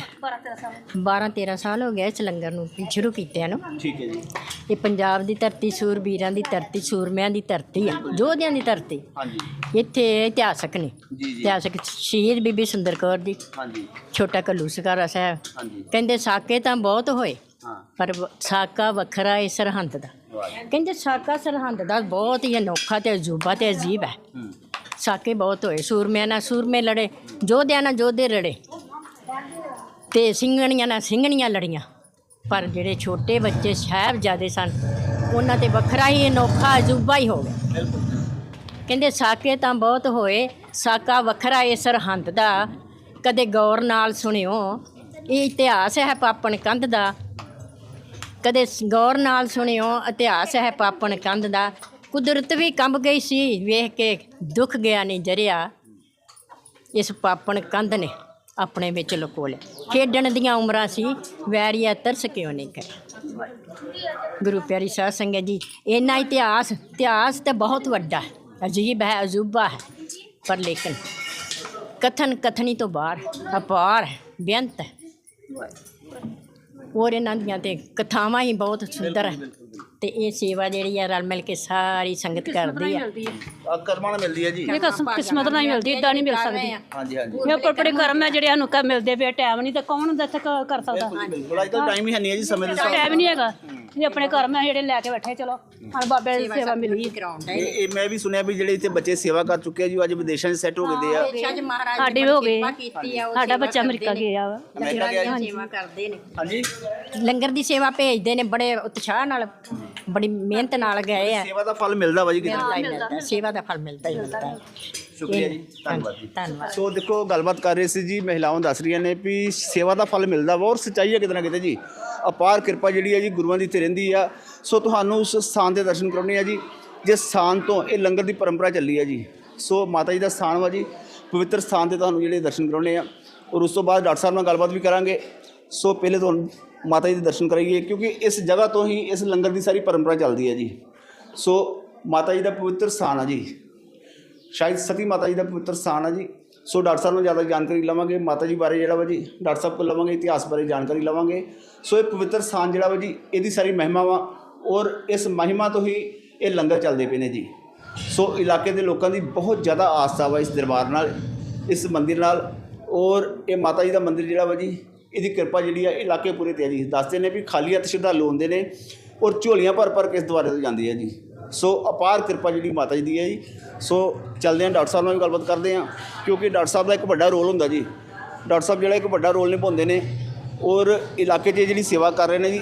12 13 ਸਾਲ ਹੋ ਗਏ। ਇਸ ਲੰਗਰ ਨੂੰ ਸ਼ੁਰੂ ਕੀਤਿਆਂ ਨੂੰ। ਠੀਕ ਹੈ ਜੀ। ਇਹ ਪੰਜਾਬ ਦੀ ਧਰਤੀ ਸੂਰਬੀਰਾਂ ਦੀ ਧਰਤੀ ਸੂਰਮਿਆਂ ਦੀ ਧਰਤੀ ਆ ਯੋਧਿਆਂ ਦੀ ਧਰਤੀ। ਹਾਂਜੀ। ਇੱਥੇ ਇਤਿਹਾਸਕ ਨੇ। ਜੀ, ਜੀ। ਇਤਿਹਾਸਕ ਸ਼ਹੀਦ ਬੀਬੀ ਸੁੰਦਰ ਕੌਰ ਜੀ ਹਾਂਜੀ। ਛੋਟਾ ਕੱਲੂ ਸਕਾਰਾ ਸਾਹਿਬ। ਹਾਂਜੀ। ਕਹਿੰਦੇ ਸਾਕੇ ਤਾਂ ਬਹੁਤ ਹੋਏ ਹਾਂ। ਪਰ ਸਾਕਾ ਵੱਖਰਾ ਏ ਸਰਹੰਦ ਦਾ। ਕਹਿੰਦੇ ਸਾਕਾ ਸਰਹੰਦ ਦਾ ਬਹੁਤ ਹੀ ਅਨੋਖਾ ਤੇ ਅਜੂਬਾ ਤੇ ਅਜੀਬ ਹੈ। ਹੂੰ। ਸਾਕੇ ਬਹੁਤ ਹੋਏ ਸੂਰਮਿਆਂ ਨਾਲ ਸੂਰਮੇ ਲੜੇ ਜੋਧਿਆਂ ਨਾਲ ਜੋਧੇ ਲੜੇ। ਤੇ ਸਿੰਘਣੀਆਂ ਨਾਲ ਸਿੰਘਣੀਆਂ ਲੜੀਆਂ। ਪਰ ਜਿਹੜੇ ਛੋਟੇ ਬੱਚੇ ਸਾਹਿਬਜ਼ਾਦੇ ਸਨ, ਉਹਨਾਂ ਤੇ ਵੱਖਰਾ ਹੀ ਅਨੋਖਾ ਅਜੂਬਾ ਹੀ ਹੋ ਗਿਆ। ਕਹਿੰਦੇ ਸਾਕੇ ਤਾਂ ਬਹੁਤ ਹੋਏ, ਸਾਕਾ ਵੱਖਰਾ ਏ ਸਰਹੰਦ ਦਾ। ਕਦੇ ਗੌਰ ਨਾਲ ਸੁਣਿਓ, ਇਹ ਇਤਿਹਾਸ ਹੈ ਪਾਪਣ ਕੰਧ ਦਾ। ਕਦੇ ਗੌਰ ਨਾਲ ਸੁਣਿਓ, ਇਤਿਹਾਸ ਹੈ ਪਾਪਣ ਕੰਧ ਦਾ। ਕੁਦਰਤ ਵੀ ਕੰਬ ਗਈ ਸੀ, ਵੇਖ ਕੇ ਦੁੱਖ ਗਿਆ ਨਹੀਂ ਜਰਿਆ। ਇਸ ਪਾਪਣ ਕੰਧ ਨੇ ਆਪਣੇ ਵਿੱਚ ਲੁਕੋ ਲਿਆ ਖੇਡਣ ਦੀਆਂ ਉਮਰਾਂ ਸੀ ਵੈਰੀਆ ਤਰਸ ਕਿਉਂ ਨਹੀਂ ਕਰ ਗੁਰੂ ਪਿਆਰੀ ਸਾਧ ਸੰਗਤ ਜੀ ਇੰਨਾ ਇਤਿਹਾਸ ਇਤਿਹਾਸ ਤਾਂ ਬਹੁਤ ਵੱਡਾ ਹੈ ਅਜੀਬ ਹੈ ਅਜੂਬਾ ਹੈ ਪਰ ਲੇਕਿਨ ਕਥਨ ਕਥਨੀ ਤੋਂ ਬਾਹਰ ਅਪਾਰ ਹੈ ਬੇਅੰਤ ਹੈ। ਹੋਰ ਇਹਨਾਂ ਦੀਆਂ ਤੇ ਕਥਾਵਾਂ ਹੀ ਬਹੁਤ ਸੁੰਦਰ ਹੈ। ਤੇ ਇਹ ਸੇਵਾ ਜਿਹੜੀ ਆ ਰਲ ਮਿਲ ਕੇ ਸਾਰੀ ਸੰਗਤ ਕਰਦੀ ਆ ਕਰਮਾਂ ਨਾਲ ਮਿਲਦੀ ਹੈ ਜੀ। ਇਹ ਕਸਮ ਕਿਸਮਤ ਨਾਲ ਹੀ ਮਿਲਦੀ ਇਦਾਂ ਨਹੀਂ ਮਿਲ ਸਕਦੀ। ਹਾਂਜੀ ਹਾਂਜੀ। ਇਹ ਪਰਪੜੇ ਕਰਮ ਹੈ ਜਿਹੜੇ ਸਾਨੂੰ ਕ ਮਿਲਦੇ ਪਏ ਟਾਈਮ ਨਹੀਂ ਤਾਂ ਕੌਣ ਦੱਸ ਕ- ਕਰ ਸਕਦਾ? ਬਿਲਕੁਲ ਅੱਜ ਕੱਲ੍ਹ ਟਾਈਮ ਹੀ ਹੈ ਨਹੀਂ ਹੈ ਜੀ ਸਮੇਂ ਦੇ ਹਿਸਾਬ ਟਾਈਮ ਨਹੀਂ ਹੈਗਾ। ਇਹ ਆਪਣੇ ਘਰ ਮੈਂ ਜਿਹੜੇ ਲੈ ਕੇ ਬੈਠੇ ਚਲੋ ਹਾਂ ਬਾਬੇ ਦੀ ਸੇਵਾ ਮਿਲੀ। ਇਹ ਇਹ ਮੈਂ ਵੀ ਸੁਣਿਆ ਵੀ ਜਿਹੜੇ ਇੱਥੇ ਬੱਚੇ ਸੇਵਾ ਕਰ ਚੁੱਕੇ ਆ ਜੀ ਉਹ ਅੱਜ ਵਿਦੇਸ਼ਾਂ 'ਚ ਸੈੱਟ ਹੋ ਗਏ ਦੇ ਆ। ਸਾਡੇ ਵੀ ਹੋ ਗਏ। ਸਾਡਾ ਬੱਚਾ ਅਮਰੀਕਾ ਗਿਆ ਵਾ। ਅਮਰੀਕਾ ਗਿਆ। ਜੀ ਸੇਵਾ ਕਰਦੇ ਨੇ। ਹਾਂਜੀ। ਲੰਗਰ ਦੀ ਸੇਵਾ ਭੇਜਦੇ ਨੇ ਬੜੇ ਉਤਸ਼ਾਹ ਨਾਲ। ਬੜੀ ਮਿਹਨਤ ਨਾਲ ਗਏ ਆ। ਸੇਵਾ ਦਾ ਫਲ ਮਿਲਦਾ ਵਾ ਜੀ ਕਿਤੇ। ਮਿਲਦਾ ਹੀ ਮਿਲਦਾ। ਸੇਵਾ ਦਾ ਫਲ ਮਿਲਦਾ ਹੀ ਮਿਲਦਾ। ਹੈ ਸ਼ੁਕਰੀਆ ਜੀ ਧੰਨਵਾਦ ਜੀ। ਧੰਨਵਾਦ। ਸੋ ਦੇਖੋ ਗੱਲਬਾਤ ਕਰ ਰਹੇ ਸੀ ਜੀ ਮਹਿਲਾਵਾਂ ਦੱਸ ਰਹੀਆਂ ਨੇ ਵੀ ਸੇਵਾ ਦਾ ਫਲ ਮਿਲਦਾ ਵਾ ਔਰ ਸੱਚਾਈ ਹੈ ਕਿਤੇ ਨਾ ਕਿਤੇ ਜੀ। ਅਪਾਰ ਕਿਰਪਾ ਜਿਹੜੀ ਹੈ ਜੀ ਗੁਰੂਆਂ ਦੀ ਤੇ ਰਹਿੰਦੀ ਆ। ਸੋ ਤੁਹਾਨੂੰ ਉਸ ਸਥਾਨ ਦੇ ਦਰਸ਼ਨ ਕਰਾਉਣੇ ਆ ਜੀ। ਜਿਸ ਸਥਾਨ ਤੋਂ ਇਹ ਲੰਗਰ ਦੀ ਪਰੰਪਰਾ ਚੱਲੀ ਹੈ ਜੀ। ਸੋ ਮਾਤਾ ਜੀ ਦਾ ਸਥਾਨ ਵਾ ਜੀ। ਪਵਿੱਤਰ ਸਥਾਨ ਤੇ ਤੁਹਾਨੂੰ ਜਿਹੜੇ ਦਰਸ਼ਨ ਕਰਾਉਣੇ ਆ। ਔਰ ਉਸ ਤੋਂ ਬਾਅਦ ਡਾਕਟਰ ਸਾਹਿਬ ਨਾਲ ਗੱਲਬਾਤ ਵੀ ਕਰਾਂਗੇ। ਸੋ ਪਹਿਲੇ ਤੁਹਾਨੂੰ ਮਾਤਾ ਜੀ ਦੇ ਦਰਸ਼ਨ ਕਰਾਈਏ, ਕਿਉਂਕਿ ਇਸ ਜਗ੍ਹਾ ਤੋਂ ਹੀ ਇਸ ਲੰਗਰ ਦੀ ਸਾਰੀ ਪਰੰਪਰਾ ਚੱਲਦੀ ਹੈ ਜੀ। ਸੋ ਮਾਤਾ ਜੀ ਦਾ ਪਵਿੱਤਰ ਸਥਾਨ ਆ ਜੀ। ਸ਼ਾਇਦ ਸਤੀ ਮਾਤਾ ਜੀ ਦਾ ਪਵਿੱਤਰ ਸਥਾਨ ਆ ਜੀ। ਸੋ ਡਾਕਟਰ ਸਾਹਿਬ ਨੂੰ ਜ਼ਿਆਦਾ ਜਾਣਕਾਰੀ ਲਵਾਂਗੇ, ਮਾਤਾ ਜੀ ਬਾਰੇ ਜਿਹੜਾ ਵਾ ਜੀ, ਡਾਕਟਰ ਸਾਹਿਬ ਕੋਲ ਲਵਾਂਗੇ, ਇਤਿਹਾਸ ਬਾਰੇ ਜਾਣਕਾਰੀ ਲਵਾਂਗੇ। ਸੋ ਇਹ ਪਵਿੱਤਰ ਸਥਾਨ ਜਿਹੜਾ ਵਾ ਜੀ, ਇਹਦੀ ਸਾਰੀ ਮਹਿਮਾ ਵਾ ਔਰ ਇਸ ਮਹਿਮਾ ਤੋਂ ਹੀ ਇਹ ਲੰਗਰ ਚੱਲਦੇ ਪਏ ਨੇ ਜੀ। ਸੋ ਇਲਾਕੇ ਦੇ ਲੋਕਾਂ ਦੀ ਬਹੁਤ ਜ਼ਿਆਦਾ ਆਸਥਾ ਵਾ ਇਸ ਦਰਬਾਰ ਨਾਲ, ਇਸ ਮੰਦਿਰ ਨਾਲ ਔਰ ਇਹ ਮਾਤਾ ਜੀ ਦਾ ਮੰਦਿਰ ਜਿਹੜਾ ਵਾ ਜੀ ਇਹਦੀ ਕਿਰਪਾ ਜਿਹੜੀ ਆ ਇਲਾਕੇ ਪੂਰੇ ਤੇ ਆ ਜੀ। ਦੱਸਦੇ ਨੇ ਵੀ ਖਾਲੀ ਹੱਥ ਸ਼ਰਧਾਲੂ ਹੁੰਦੇ ਨੇ ਔਰ ਝੋਲੀਆਂ ਭਰ ਭਰ ਕੇ ਇਸ ਦੁਆਰੇ ਤੋਂ ਜਾਂਦੀ ਹੈ ਜੀ। ਸੋ ਅਪਾਰ ਕਿਰਪਾ ਜਿਹੜੀ ਮਾਤਾ ਜੀ ਦੀ ਹੈ ਜੀ। ਸੋ ਚੱਲਦੇ ਹਾਂ, ਡਾਕਟਰ ਸਾਹਿਬ ਨਾਲ ਵੀ ਗੱਲਬਾਤ ਕਰਦੇ ਹਾਂ, ਕਿਉਂਕਿ ਡਾਕਟਰ ਸਾਹਿਬ ਦਾ ਇੱਕ ਵੱਡਾ ਰੋਲ ਹੁੰਦਾ ਜੀ। ਡਾਕਟਰ ਸਾਹਿਬ ਜਿਹੜਾ ਇੱਕ ਵੱਡਾ ਰੋਲ ਨਿਭਾਉਂਦੇ ਨੇ ਔਰ ਇਲਾਕੇ 'ਚ ਜਿਹੜੀ ਸੇਵਾ ਕਰ ਰਹੇ ਨੇ ਜੀ,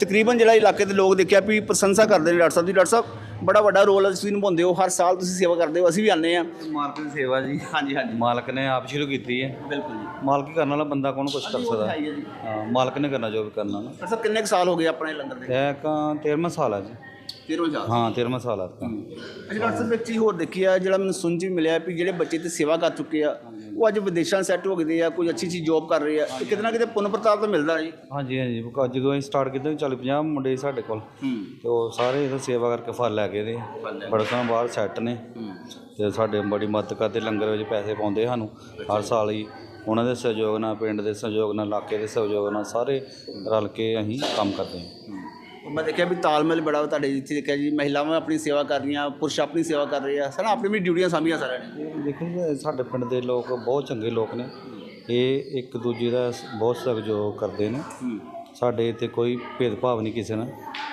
ਤਕਰੀਬਨ ਜਿਹੜਾ ਇਲਾਕੇ ਦੇ ਲੋਕ ਦੇਖਿਆ ਵੀ ਪ੍ਰਸ਼ੰਸਾ ਕਰਦੇ ਨੇ ਡਾਕਟਰ ਸਾਹਿਬ ਦੀ। ਡਾਕਟਰ ਸਾਹਿਬ ਬੜਾ ਵੱਡਾ ਰੋਲ ਤੁਸੀਂ ਨਿਭਾਉਂਦੇ ਹੋ ਹਰ ਸਾਲ ਤੁਸੀਂ ਸੇਵਾ ਕਰਦੇ ਹੋ ਅਸੀਂ ਵੀ ਆਉਂਦੇ ਹਾਂ। ਮਾਲਕ ਦੀ ਸੇਵਾ ਜੀ। ਹਾਂਜੀ ਹਾਂਜੀ। ਮਾਲਕ ਨੇ ਆਪ ਸ਼ੁਰੂ ਕੀਤੀ ਹੈ। ਬਿਲਕੁਲ ਜੀ। ਮਾਲਕ ਹੀ ਕਰਨ ਵਾਲਾ ਬੰਦਾ ਕੌਣ ਕੁਛ ਕਰ ਸਕਦਾ? ਹੈ ਮਾਲਕ ਨੇ ਕਰਨਾ ਜੋ ਵੀ ਕਰਨਾ ਨਾ। ਸਾਹਿਬ ਕਿੰਨੇ ਕੁ ਸਾਲ ਹੋ ਗਏ ਆਪਣੇ ਲੰਗਰ ਦੇ? ਇਹ ਕਾ 13ਵਾਂ ਸਾਲ ਹੈ ਜੀ। ਤੇਰੋਂ ਸਾਲ। ਹਾਂ 13ਵਾਂ ਸਾਲ ਆ। ਅਸੀਂ ਡਾਕਟਰ ਸਾਹਿਬ ਇੱਕ ਚੀਜ਼ ਹੋਰ ਦੇਖੀ ਆ ਜਿਹੜਾ ਮੈਨੂੰ ਸੁਣ ਚ ਵੀ ਮਿਲਿਆ ਵੀ ਜਿਹੜੇ ਬੱਚੇ ਤੇ ਸੇਵਾ ਕਰ ਚੁੱਕੇ ਆ ਉਹ ਅੱਜ ਵਿਦੇਸ਼ਾਂ ਸੈੱਟ ਹੋ ਗਏ ਆ ਕੋਈ ਅੱਛੀ ਅੱਛੀ ਜੋਬ ਕਰ ਰਹੇ ਆ ਕਿਤੇ ਨਾ ਕਿਤੇ ਪੁੰਨ ਪ੍ਰਤਾਪ ਤਾਂ ਮਿਲਦਾ ਜੀ? ਹਾਂਜੀ ਹਾਂਜੀ। ਬਕਾ ਜਦੋਂ ਅਸੀਂ ਸਟਾਰਟ ਕੀਤਾ 40 50 ਮੁੰਡੇ ਸੀ ਸਾਡੇ ਕੋਲ। ਹੂੰ। ਤੇ ਉਹ ਸਾਰੇ ਇਹਦਾ ਸੇਵਾ ਕਰਕੇ ਫਲ ਲੈ ਗਏ ਦੇ। ਬੜੇ ਸਾਂ ਬਾਹਰ ਸੈੱਟ ਨੇ। ਤੇ ਸਾਡੇ ਬੜੀ ਮਦਦ ਕਰਦੇ ਲੰਗਰ ਵਿੱਚ ਪੈਸੇ ਪਾਉਂਦੇ ਸਾਨੂੰ। ਹਰ ਸਾਲ ਹੀ ਉਹਨਾਂ ਦੇ ਸਹਿਯੋਗ ਨਾਲ ਪਿੰਡ ਦੇ ਸਹਿਯੋਗ ਨਾਲ ਇਲਾਕੇ ਦੇ ਸਹਿਯੋਗ ਨਾਲ ਸਾਰੇ ਰਲ ਕੇ ਅਸੀਂ ਕੰਮ ਕਰਦੇ ਹਾਂ। ਮੈਂ ਦੇਖਿਆ ਵੀ ਤਾਲਮੇਲ ਬੜਾ ਵਾ ਤੁਹਾਡੇ ਇੱਥੇ ਦੇਖਿਆ ਜੀ ਮਹਿਲਾਵਾਂ ਆਪਣੀ ਸੇਵਾ ਕਰ ਰਹੀਆਂ ਪੁਰਸ਼ ਆਪਣੀ ਸੇਵਾ ਕਰ ਰਹੇ ਆ। ਸਾਰਾ ਆਪਣੀ ਆਪਣੀ ਡਿਊਟੀਆਂ ਸਾਂਭੀਆਂ ਸਾਰਿਆਂ ਨੇ। ਦੇਖੋ ਜੀ, ਸਾਡੇ ਪਿੰਡ ਦੇ ਲੋਕ ਬਹੁਤ ਚੰਗੇ ਲੋਕ ਨੇ। ਇਹ ਇੱਕ ਦੂਜੇ ਦਾ ਸ- ਬਹੁਤ ਸਹਿਯੋਗ ਕਰਦੇ ਨੇ। ਸਾਡੇ ਇੱਥੇ ਕੋਈ ਭੇਦਭਾਵ ਨਹੀਂ ਕਿਸੇ ਨਾਲ।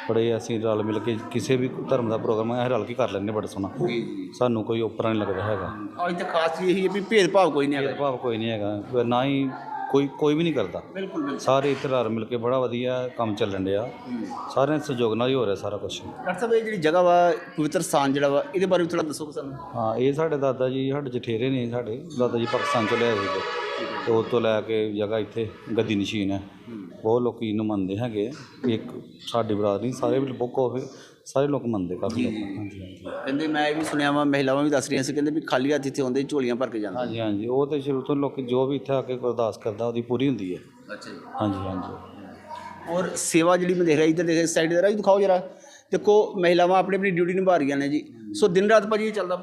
ਬੜੇ ਅਸੀਂ ਰਲ ਮਿਲ ਕੇ ਕਿਸੇ ਵੀ ਧਰਮ ਦਾ ਪ੍ਰੋਗਰਾਮ ਹੈ ਰਲ ਕੇ ਕਰ ਲੈਂਦੇ ਬੜਾ ਸੋਹਣਾ। ਜੀ ਜੀ। ਸਾਨੂੰ ਕੋਈ ਉੱਪਰ ਨਹੀਂ ਲੱਗਦਾ ਹੈਗਾ। ਅੱਜ ਤਾਂ ਖਾਸ ਚੀਜ਼ ਇਹੀ ਹੈ ਵੀ ਭੇਦਭਾਵ ਕੋਈ ਨਹੀਂ ਹੈਗਾ। ਭੇਦਭਾਵ ਕੋਈ ਨਹੀਂ ਹੈਗਾ। ਨਾ ਹੀ ਕੋਈ ਕੋਈ ਵੀ ਨਹੀਂ ਕਰਦਾ। ਬਿਲਕੁਲ ਬਿਲਕੁਲ। ਸਾਰੇ ਇੱਥੇ ਰਲ ਮਿਲ ਕੇ ਬੜਾ ਵਧੀਆ ਕੰਮ ਚੱਲਣ ਡਿਆ। ਸਾਰਿਆਂ ਦੇ ਸਹਿਯੋਗ ਨਾਲ ਹੀ ਹੋ ਰਿਹਾ ਸਾਰਾ ਕੁਝ ਡਾਕਟਰ ਸਾਹਿਬ ਇਹ ਜਿਹੜੀ ਜਗ੍ਹਾ ਵਾ ਪਵਿੱਤਰ ਸਥਾਨ ਜਿਹੜਾ ਵਾ ਇਹਦੇ ਬਾਰੇ ਵੀ ਥੋੜਾ ਦੱਸੋ ਸਾਨੂੰ। ਹਾਂ ਇਹ ਸਾਡੇ ਦਾਦਾ ਜੀ ਸਾਡੇ ਜਠੇਰੇ ਨੇ ਸਾਡੇ। ਦਾਦਾ ਜੀ ਪਾਕਿਸਤਾਨ ਚੋਂ ਲਿਆਏ ਸੀਗੇ ਤੇ ਉਹ ਤੋਂ ਲੈ ਕੇ ਜਗ੍ਹਾ ਇੱਥੇ ਗੱਦੀ ਨਸ਼ੀਨ ਹੈ। ਬਹੁਤ ਲੋਕੀ ਇਹਨੂੰ ਮੰਨਦੇ ਹੈਗੇ। ਇੱਕ ਸਾਡੀ ਬਰਾਦਰੀ ਸਾਰੇ ਵੀ ਬੁੱਕ ਹੋਵੇ ਸਾਰੇ ਲੋਕ ਮੰਨਦੇ ਕਾਫੀ ਲੋਕ ਹਾਂਜੀ ਹਾਂਜੀ ਕਹਿੰਦੇ ਮੈਂ ਇਹ ਵੀ ਸੁਣਿਆ ਵਾ ਮਹਿਲਾਵਾਂ ਵੀ ਦੱਸ ਰਹੀਆਂ ਸੀ ਕਹਿੰਦੇ ਵੀ ਖਾਲੀ ਹੱਥ ਇੱਥੇ ਆਉਂਦੇ ਝੋਲੀਆਂ ਭਰ ਕੇ ਜਾਂਦੇ। ਹਾਂਜੀ ਹਾਂਜੀ ਉਹ ਤੇ ਸ਼ੁਰੂ ਤੋਂ ਲੋਕੀ ਜੋ ਵੀ ਇੱਥੇ ਆ ਕੇ ਅਰਦਾਸ ਕਰਦਾ ਉਹਦੀ ਪੂਰੀ ਹੁੰਦੀ ਹੈ। ਅੱਛਾ ਜੀ। ਹਾਂਜੀ ਹਾਂਜੀ। ਔਰ ਸੇਵਾ ਜਿਹੜੀ ਮੈਂ ਦੇਖ ਰਿਹਾ ਇੱਧਰ ਦੇਖ ਸਾਈਡ ਦੇ ਰਾਜ ਦਿਖਾਓ ਜਰਾ। ਦੇਖੋ ਮਹਿਲਾਵਾਂ ਆਪਣੀ ਆਪਣੀ ਡਿਊਟੀ ਨਿਭਾ ਰਹੀਆਂ ਨੇ ਜੀ। ਸੋ ਦਿਨ ਰਾਤ ਭਾਜੀ ਇਹ ਚੱਲਦਾ?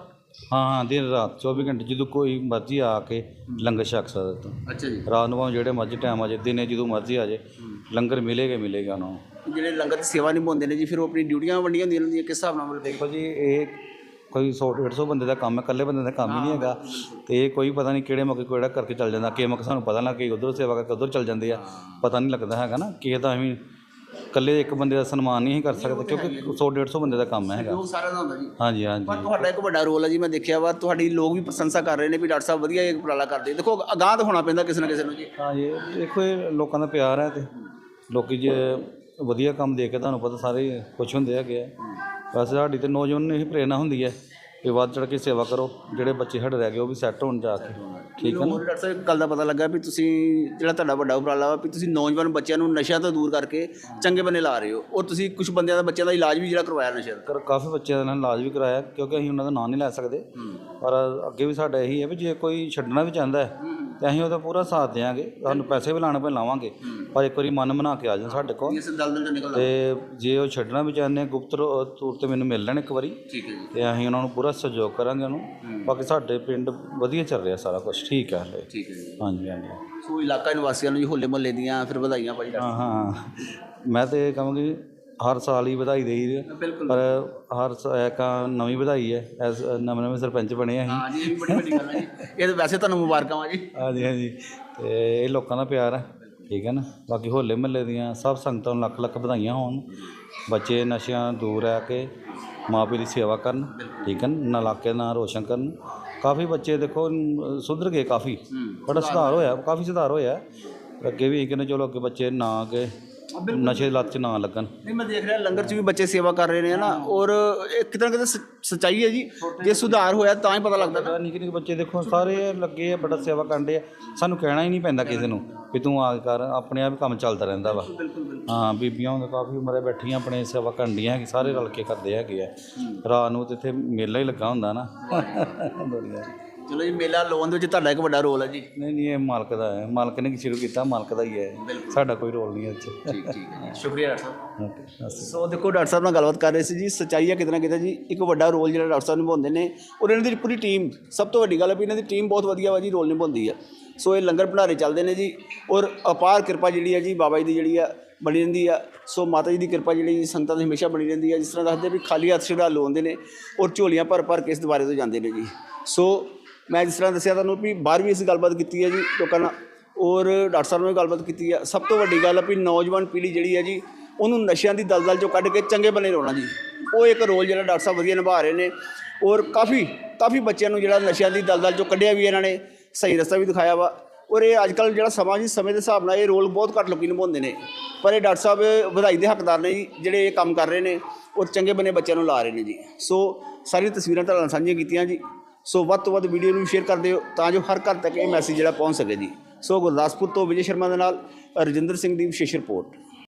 ਹਾਂ ਹਾਂ ਦਿਨ ਰਾਤ 24 ਘੰਟੇ ਜਦੋਂ ਕੋਈ ਮਰਜ਼ੀ ਆ ਕੇ ਲੰਗਰ ਛਕ ਸਕਦਾ। ਤੂੰ ਅੱਛਾ ਜੀ। ਰਾਤ ਨੂੰ ਭਾਵੇਂ ਜਿਹੜੇ ਮਰਜ਼ੀ ਟਾਈਮ ਆ ਜੇ ਦਿਨੇ ਜਦੋਂ ਮਰਜ਼ੀ ਆ ਜੇ ਲੰਗਰ ਮਿਲੇਗਾ ਮਿਲੇਗਾ ਉਹਨਾਂ ਨੂੰ। ਜਿਹੜੇ ਲੰਗਰ ਦੀ ਸੇਵਾ ਨਿਭਾਉਂਦੇ ਨੇ ਜੀ ਫਿਰ ਉਹ ਆਪਣੀ ਡਿਊਟੀਆਂ ਵੰਡੀਆਂ ਹੁੰਦੀਆਂ ਨੇ ਜੀ ਕਿਸ ਹਿਸਾਬ ਨਾਲ ਦੇਖੋ ਜੀ ਇਹ ਕੋਈ 100 150 ਬੰਦੇ ਦਾ ਕੰਮ ਹੈ ਇਕੱਲੇ ਬੰਦੇ ਦਾ ਕੰਮ ਹੀ ਨਹੀਂ ਹੈਗਾ। ਤੇ ਇਹ ਕੋਈ ਪਤਾ ਨਹੀਂ ਕਿਹੜੇ ਮੌਕੇ ਕਿਹੜਾ ਕਰਕੇ ਚੱਲ ਜਾਂਦਾ ਕਿ ਮੌਕੇ ਸਾਨੂੰ ਪਤਾ ਨਾ ਕਿ ਉਧਰ ਸੇਵਾ ਕਰਕੇ ਉਧਰ ਚੱਲ ਜਾਂਦੇ ਆ ਪਤਾ ਨਹੀਂ ਲੱਗਦਾ ਹੈਗਾ ਨਾ ਕਿ ਤਾਂ ਐਵੇਂ ਇਕੱਲੇ ਇੱਕ ਬੰਦੇ ਦਾ ਸਨਮਾਨ ਨਹੀਂ ਅਸੀਂ ਕਰ ਸਕਦੇ ਕਿਉਂਕਿ 100 150 ਬੰਦੇ ਦਾ ਕੰਮ ਹੈਗਾ। ਉਹ ਸਾਰਾ ਦਾ ਹੁੰਦਾ ਜੀ। ਹਾਂਜੀ ਹਾਂਜੀ। ਪਰ ਤੁਹਾਡਾ ਇੱਕ ਵੱਡਾ ਰੋਲ ਹੈ ਜੀ ਮੈਂ ਦੇਖਿਆ ਵਾ ਤੁਹਾਡੀ ਲੋਕ ਵੀ ਪ੍ਰਸ਼ੰਸਾ ਕਰ ਰਹੇ ਨੇ ਵੀ ਡਾਕਟਰ ਸਾਹਿਬ ਵਧੀਆ ਇਹ ਉਪਰਾਲਾ ਕਰਦੇ ਦੇਖੋ ਅਗਾਂਹ ਤਾਂ ਹੋਣਾ ਪੈਂਦਾ ਕਿਸੇ ਨਾ ਕਿਸੇ ਨੂੰ ਜੀ। ਹਾਂ ਜੀ ਦੇਖੋ ਇਹ ਲੋਕਾਂ ਦਾ ਪਿਆਰ ਹੈ ਤੇ ਲੋਕੀ ਜੇ ਵਧੀਆ ਕੰਮ ਦੇ ਕੇ ਤੁਹਾਨੂੰ ਪਤਾ ਸਾਰੇ ਖੁਸ਼ ਹੁੰਦੇ ਹੈਗੇ ਆ। ਵੈਸੇ ਸਾਡੀ ਤੇ ਨੌਜਵਾਨ ਨੂੰ ਇਹ ਪ੍ਰੇਰਨਾ ਹੁੰਦੀ ਹੈ ਕਿ ਵੱਧ ਚੜ ਕੇ ਸੇਵਾ ਕਰੋ ਜਿਹੜੇ ਬੱਚੇ ਸਾਡੇ ਰਹਿ ਗਏ ਉਹ ਵੀ ਸੈੱਟ ਹੋਣ ਜਾ ਕੇ। ਠੀਕ ਹੈ ਨਾ? ਡਾਕਟਰ ਸਾਹਿਬ ਇੱਕ ਗੱਲ ਦਾ ਪਤਾ ਲੱਗਾ ਵੀ ਤੁਸੀਂ ਜਿਹੜਾ ਤੁਹਾਡਾ ਵੱਡਾ ਉਪਰਾਲਾ ਵਾ ਵੀ ਤੁਸੀਂ ਨੌਜਵਾਨ ਬੱਚਿਆਂ ਨੂੰ ਨਸ਼ਿਆਂ ਤੋਂ ਦੂਰ ਕਰਕੇ ਚੰਗੇ ਬੰਨੇ ਲਾ ਰਹੇ ਹੋ ਔਰ ਤੁਸੀਂ ਕੁਝ ਬੰਦਿਆਂ ਦਾ ਬੱਚਿਆਂ ਦਾ ਇਲਾਜ ਵੀ ਜਿਹੜਾ ਕਰਵਾਇਆ ਨਸ਼ੇ ਦਾ। ਕਰ ਕਾਫੀ ਬੱਚਿਆਂ ਦਾ ਇਲਾਜ ਵੀ ਕਰਾਇਆ ਕਿਉਂਕਿ ਅਸੀਂ ਉਹਨਾਂ ਦਾ ਨਾਂ ਨਹੀਂ ਲੈ ਸਕਦੇ। ਪਰ ਅੱਗੇ ਵੀ ਸਾਡਾ ਇਹੀ ਹੈ ਵੀ ਜੇ ਕੋਈ ਛੱਡਣਾ ਵੀ ਚਾਹੁੰਦਾ ਹੈ ਤੇ ਅਸੀਂ ਉਹਦਾ ਪੂਰਾ ਸਾਥ ਦੇਵਾਂਗੇ ਸਾਨੂੰ ਪੈਸੇ ਵੀ ਲਾਣੇ ਪੈ ਲਾਵਾਂਗੇ ਪਰ ਇੱਕ ਵਾਰੀ ਮਨ ਬਣਾ ਕੇ ਆ ਜਾਣ ਸਾਡੇ ਕੋਲ। ਇਸ ਦਲਦਲ ਤੋਂ ਜੇ ਉਹ ਛੱਡਣਾ ਵੀ ਚਾਹੁੰਦੇ ਆ, ਗੁਪਤ ਰੋ- ਤੌਰ ਤੇ ਮੈਨੂੰ ਮਿਲ ਲੈਣ ਇੱਕ ਵਾਰੀ। ਠੀਕ ਹੈ ਜੀ। ਤੇ ਅਸੀਂ ਉਹਨਾਂ ਨੂੰ ਪੂਰਾ ਸਹਿਯੋਗ ਕਰਾਂਗੇ ਉਹਨੂੰ। ਬਾਕੀ ਸਾਡੇ ਪਿੰਡ ਵਧੀਆ ਚੱਲ ਰਿਹਾ ਸਾਰਾ ਕੁਝ ਠੀਕ ਹੈ ਹਲੇ। ਠੀਕ ਹੈ ਜੀ। ਹਾਂਜੀ ਹਾਂਜੀ। ਸੋ ਇਲਾਕਾ ਨਿਵਾਸੀਆਂ ਨੂੰ ਜੀ ਹੋਲੇ ਮਹੱਲੇ ਦੀਆਂ ਫਿਰ ਵਧਾਈਆਂ ਭਾਜੀ ਹਾਂ ਹਾਂ ਮੈਂ ਤੇ ਕਹਾਂਗੀ ਹਰ ਸਾਲ ਹੀ ਵਧਾਈ ਦੇਈ ਦੀ। ਬਿਲਕੁਲ। ਪਰ ਹਰ ਸ- ਐਕਾ ਨਵੀਂ ਵਧਾਈ ਹੈ ਐਸ ਨਵੇਂ ਨਵੇਂ ਸਰਪੰਚ ਬਣੇ ਆ ਅਸੀਂ। ਹਾਂ ਜੀ ਇਹ ਵੀ ਬੜੀ ਵੱਡੀ ਗੱਲ ਹੈ ਜੀ। ਇਹ ਤਾਂ ਵੈਸੇ ਤੁਹਾਨੂੰ ਮੁਬਾਰਕਾਂ ਵਾ ਜੀ। ਹਾਂਜੀ ਹਾਂਜੀ। ਤੇ ਇਹ ਲੋਕਾਂ ਦਾ ਪਿਆਰ ਹੈ ਠੀਕ ਹੈ ਨਾ? ਬਾਕੀ ਹੋਲੇ ਮਹੱਲੇ ਦੀਆਂ ਸਭ ਸੰਗਤਾਂ ਨੂੰ ਲੱਖ ਲੱਖ ਵਧਾਈਆਂ ਹੋਣ। ਬੱਚੇ ਨਸ਼ਿਆਂ ਦੂਰ ਰਹਿ ਕੇ ਮਾਂ ਪਿਓ ਦੀ ਸੇਵਾ ਕਰਨ ਠੀਕ ਹੈ ਨਾ? ਇਲਾਕੇ ਦਾ ਨਾਂ ਰੋਸ਼ਨ ਕਰਨ। ਕਾਫੀ ਬੱਚੇ ਦੇਖੋ ਸੁਧਰ ਗਏ ਕਾਫੀ। ਬੜਾ ਸੁਧਾਰ ਹੋਇਆ। ਕਾਫੀ ਸੁਧਾਰ ਹੋਇਆ। ਅੱਗੇ ਵੀ ਕਹਿੰਦੇ ਚਲੋ ਅੱਗੇ ਬੱਚੇ ਨਾ ਅੱਗੇ ਨਸ਼ੇ ਲੱਤ 'ਚ ਨਾ ਲੱਗਣ। ਨਹੀਂ ਮੈਂ ਦੇਖ ਰਿਹਾ ਲੰਗਰ 'ਚ ਵੀ ਬੱਚੇ ਸੇਵਾ ਕਰ ਰਹੇ ਨੇ ਨਾ ਔਰ ਇਹ ਕਿਤੇ ਨਾ ਕਿਤੇ ਸ- ਸੱਚਾਈ ਹੈ ਜੀ ਜੇ ਸੁਧਾਰ ਹੋਇਆ ਤਾਂ ਹੀ ਪਤਾ ਲੱਗਦਾ ਨਾ। ਨਿੱਕੇ ਨਿੱਕੇ ਬੱਚੇ ਦੇਖੋ ਸਾਰੇ ਲੱਗੇ ਆ ਬੜਾ ਸੇਵਾ ਕਰਦੇ ਆ। ਸਾਨੂੰ ਕਹਿਣਾ ਹੀ ਨਹੀਂ ਪੈਂਦਾ ਕਿਸੇ ਨੂੰ ਵੀ ਤੂੰ ਆ ਕਰ ਆਪਣੇ ਆਪ ਹੀ ਕੰਮ ਚੱਲਦਾ ਰਹਿੰਦਾ ਵਾ। ਹਾਂ ਬੀਬੀਆਂ ਹੁਣ ਕਾਫੀ ਉਮਰੇ ਬੈਠੀਆਂ ਆਪਣੇ ਸੇਵਾ ਕਰਨ ਡੀਆਂ ਕਿ ਸਾਰੇ ਰਲ ਕੇ ਕਰਦੇ ਹੈਗੇ ਆ। ਰਾਤ ਨੂੰ ਤੇ ਇੱਥੇ ਮੇਲਾ ਹੀ ਲੱਗਾ ਹੁੰਦਾ ਨਾ। ਬੜੀਆ। ਚਲੋ ਜੀ ਮੇਲਾ ਲਾਉਣ ਦੇ ਵਿੱਚ ਤੁਹਾਡਾ ਇੱਕ ਵੱਡਾ ਰੋਲ ਹੈ ਜੀ। ਨਹੀਂ ਨਹੀਂ ਇਹ ਮਾਲਕ ਦਾ ਹੈ। ਮਾਲਕ ਨੇ ਸ਼ੁਰੂ ਕੀਤਾ ਮਾਲਕ ਦਾ ਹੀ ਹੈ। ਸਾਡਾ ਕੋਈ ਰੋਲ ਨਹੀਂ ਇਹ 'ਚ ਠੀਕ ਠੀਕ ਹੈ ਸ਼ੁਕਰੀਆ ਡਾਕਟਰ ਸਾਹਿਬ। ਓਕੇ ਸੋ ਦੇਖੋ ਡਾਕਟਰ ਸਾਹਿਬ ਨਾਲ ਗੱਲਬਾਤ ਕਰ ਰਹੇ ਸੀ ਜੀ। ਸੱਚਾਈ ਹੈ ਕਿਤੇ ਨਾ ਕਿਤੇ ਜੀ ਇੱਕ ਵੱਡਾ ਰੋਲ ਜਿਹੜਾ ਡਾਕਟਰ ਸਾਹਿਬ ਨਿਭਾਉਂਦੇ ਨੇ ਔਰ ਇਹਨਾਂ ਦੀ ਪੂਰੀ ਟੀਮ ਸਭ ਤੋਂ ਵੱਡੀ ਗੱਲ ਹੈ ਵੀ ਇਹਨਾਂ ਦੀ ਟੀਮ ਬਹੁਤ ਵਧੀਆ ਵਾ ਜੀ ਰੋਲ ਨਿਭਾਉਂਦੀ ਹੈ ਸੋ ਇਹ ਲੰਗਰ ਭੰਡਾਰੇ ਚੱਲਦੇ ਨੇ ਜੀ ਔਰ ਅਪਾਰ ਕਿਰਪਾ ਜਿਹੜੀ ਹੈ ਜੀ ਬਾਬਾ ਜੀ ਦੀ ਜਿਹੜੀ ਆ ਬਣੀ ਰਹਿੰਦੀ ਆ। ਸੋ ਮਾਤਾ ਜੀ ਦੀ ਕਿਰਪਾ ਜਿਹੜੀ ਜੀ ਸੰਗਤਾਂ ਦੀ ਹਮੇਸ਼ਾ ਬਣੀ ਰਹਿੰਦੀ ਆ। ਜਿਸ ਤਰ੍ਹਾਂ ਦੱਸਦੇ ਵੀ ਖਾਲੀ ਹੱਥ ਸ਼ਰਧਾਲੂ ਆਉਂਦੇ ਨੇ ਔਰ ਝੋਲੀਆਂ ਭਰ ਭਰ ਕੇ ਇਸ ਦੁਆਰੇ ਤੋਂ ਜਾਂਦੇ ਨੇ ਜੀ। ਸੋ ਮੈਂ ਜਿਸ ਤਰ੍ਹਾਂ ਦੱਸਿਆ ਤੁਹਾਨੂੰ ਵੀ ਬਾਹਰ ਵੀ ਅਸੀਂ ਗੱਲਬਾਤ ਕੀਤੀ ਹੈ ਜੀ ਲੋਕਾਂ ਨਾਲ, ਔਰ ਡਾਕਟਰ ਸਾਹਿਬ ਨਾਲ ਵੀ ਗੱਲਬਾਤ ਕੀਤੀ ਆ ਸਭ ਤੋਂ ਵੱਡੀ ਗੱਲ ਆ ਵੀ ਨੌਜਵਾਨ ਪੀੜ੍ਹੀ ਜਿਹੜੀ ਹੈ ਜੀ, ਉਹਨੂੰ ਨਸ਼ਿਆਂ ਦੀ ਦਲਦਲ ਚੋਂ ਕੱਢ ਕੇ ਚੰਗੇ ਬਣੇ ਲਾਉਣਾ ਜੀ। ਉਹ ਇੱਕ ਰੋਲ ਜਿਹੜਾ ਡਾਕਟਰ ਸਾਹਿਬ ਵਧੀਆ ਨਿਭਾ ਰਹੇ ਨੇ, ਔਰ ਕਾਫੀ ਕਾਫੀ ਬੱਚਿਆਂ ਨੂੰ ਜਿਹੜਾ ਨਸ਼ਿਆਂ ਦੀ ਦਲਦਲ ਚੋਂ ਕੱਢਿਆ ਵੀ ਇਹਨਾਂ ਨੇ, ਸਹੀ ਰਸਤਾ ਵੀ ਦਿਖਾਇਆ ਵਾ। ਔਰ ਇਹ ਅੱਜ ਕੱਲ੍ਹ ਜਿਹੜਾ ਸਮਾਂ ਜੀ, ਸਮੇਂ ਦੇ ਹਿਸਾਬ ਨਾਲ ਇਹ ਰੋਲ ਬਹੁਤ ਘੱਟ ਲੋਕੀ ਨਿਭਾਉਂਦੇ ਨੇ। ਪਰ ਇਹ ਡਾਕਟਰ ਸਾਹਿਬ ਵਧਾਈ ਦੇ ਹੱਕਦਾਰ ਨੇ ਜੀ, ਜਿਹੜੇ ਇਹ ਕੰਮ ਕਰ ਰਹੇ ਨੇ, ਔਰ ਚੰਗੇ ਬਣੇ ਬੱਚਿਆਂ ਨੂੰ ਲਾ ਰਹੇ ਨੇ ਜੀ। ਸੋ ਸਾਰੀਆਂ ਤਸਵੀਰਾਂ ਤੁਹਾਡੇ ਨਾਲ ਸਾਂਝੀਆਂ ਕੀਤੀਆਂ ਜੀ। ਸੋ ਵੱਧ ਤੋਂ ਵੱਧ ਵੀਡੀਓ ਨੂੰ ਸ਼ੇਅਰ ਕਰ ਦਿਓ ਤਾਂ ਜੋ ਹਰ ਘਰ ਤੱਕ ਇਹ ਮੈਸੇਜ ਜਿਹੜਾ ਪਹੁੰਚ ਸਕੇ ਜੀ। ਸੋ ਗੁਰਦਾਸਪੁਰ ਤੋਂ ਵਿਜੇ ਸ਼ਰਮਾ ਦੇ ਨਾਲ ਰਜਿੰਦਰ ਸਿੰਘ ਦੀ ਵਿਸ਼ੇਸ਼ ਰਿਪੋਰਟ